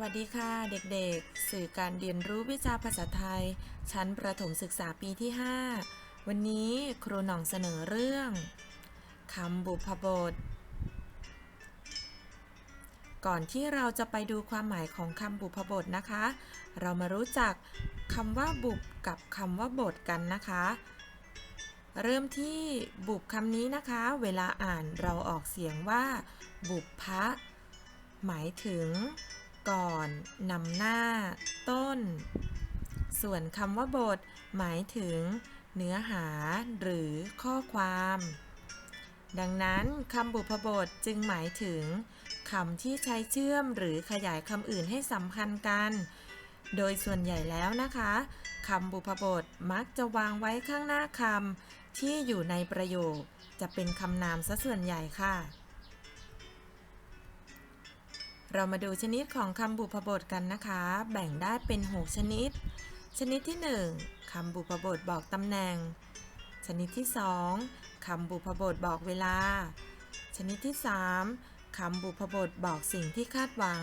วัสดีค่ะเด็กๆ สื่อการเรียนรู้วิชาภาษาไทย ชั้นประถมศึกษาปีที่ 5 วันนี้ครูหน่องเสนอเรื่องคำบุพบท ก่อนที่เราจะไปดูความหมายของคำบุพบทนะคะ เรามารู้จักคำว่าบุบกับคำว่าบทกันนะคะ เริ่มที่บุบคำนี้นะคะ เวลาอ่านเราออกเสียงว่า บุพพะหมายถึง ก่อนนำหน้า ต้น ส่วนคำว่าบท หมายถึง เนื้อหาหรือข้อความ ดังนั้นคำบุพบทจึงหมายถึงคำที่ใช้เชื่อมหรือขยายคำอื่นให้สัมพันธ์กัน โดยส่วนใหญ่แล้วนะคะคำบุพบทมักจะวางไว้ข้างหน้าคำที่อยู่ในประโยค จะเป็นคำนามซะส่วนใหญ่ค่ะ เรามาดูชนิดของคำบุพบทกันนะคะ แบ่งได้เป็น 6 ชนิด ชนิดที่ 1คำบุพบทบอกตำแหน่ง ชนิดที่ 2คำบุพบทบอกเวลา ชนิดที่ 3คำบุพบทบอกสิ่งที่คาดหวัง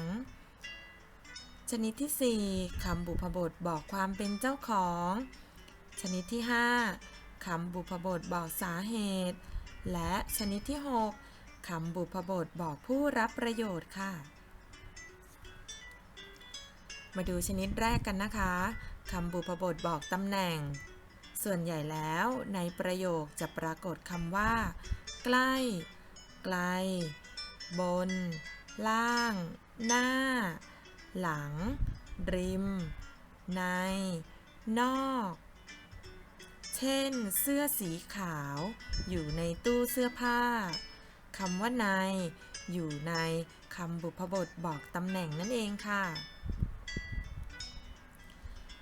ชนิดที่ 4คำบุพบทบอกความเป็นเจ้าของ ชนิดที่ 5คำบุพบทบอกสาเหตุ และชนิดที่ 6คำบุพบทบอกผู้รับประโยชน์ค่ะ มาดูชนิดแรกกันนะคะคำบุพบทบอกตำแหน่ง ส่วนใหญ่แล้วในประโยคจะปรากฏคำว่า ใกล้ ไกล บน ล่าง หน้า หลัง ริม ใน นอก เช่น เสื้อสีขาว อยู่ในตู้เสื้อผ้าคำว่าใน อยู่ในคำบุพบทบอกตำแหน่งนั่นเองค่ะ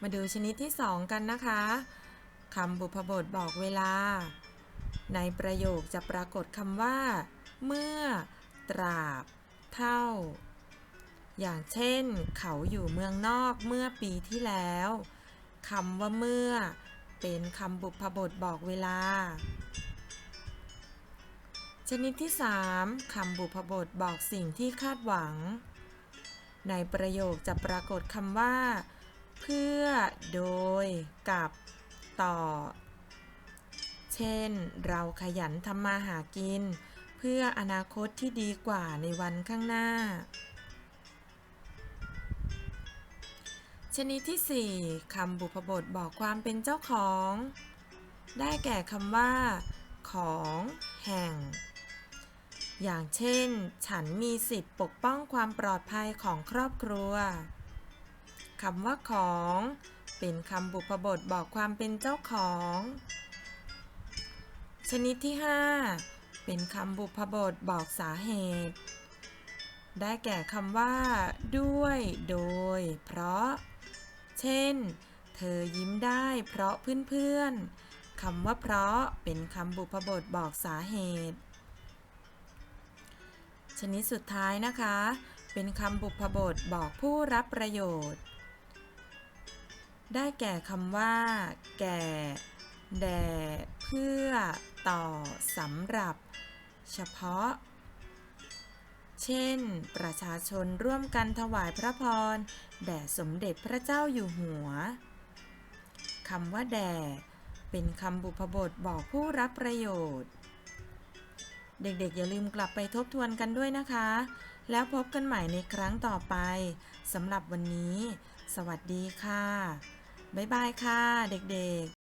มาดูชนิดที่ 2 กันนะคะคำบุพบทบอกเวลา ในประโยคจะปรากฏคำว่า เมื่อ ตราบ เท่า อย่างเช่น เขาอยู่เมืองนอกเมื่อปีที่แล้วคำว่าเมื่อ เป็นคำบุพบทบอกเวลา ชนิดที่ 3คำบุพบทบอกสิ่งที่คาดหวัง ในประโยคจะปรากฏคำว่า เพื่อโดยกับต่อ เช่น เราขยันทำมาหากิน เพื่ออนาคตที่ดีกว่าในวันข้างหน้า ชนิดที่ 4คำบุพบทบอกความเป็นเจ้าของ ได้แก่คำว่า ของ แห่ง อย่างเช่น ฉันมีสิทธิ์ปกป้องความปลอดภัยของครอบครัว คำว่าของ เป็นคำบุพบทบอกความเป็นเจ้าของ ชนิดที่ 5 เป็นคำบุพบทบอกสาเหตุ ได้แก่คำว่า ด้วย โดย เพราะ เช่น เธอยิ้มได้เพราะเพื่อนๆคำว่าเพราะเป็นคำบุพบทบอกสาเหตุชนิดสุดท้ายนะคะ เป็นคำบุพบทบอกผู้รับประโยชน์ ได้แก่คำว่า แก่ แด่ เพื่อ ต่อ สำหรับ เฉพาะ เช่น ประชาชนร่วมกันถวายพระพร แด่สมเด็จพระเจ้าอยู่หัว คำว่า แด่ เป็นคำบุพบทบอกผู้รับประโยชน์ เด็กๆ อย่าลืมกลับไปทบทวนกันด้วยนะคะ แล้วพบกันใหม่ในครั้งต่อไป สำหรับวันนี้ สวัสดีค่ะ บ๊ายบายค่ะเด็กๆ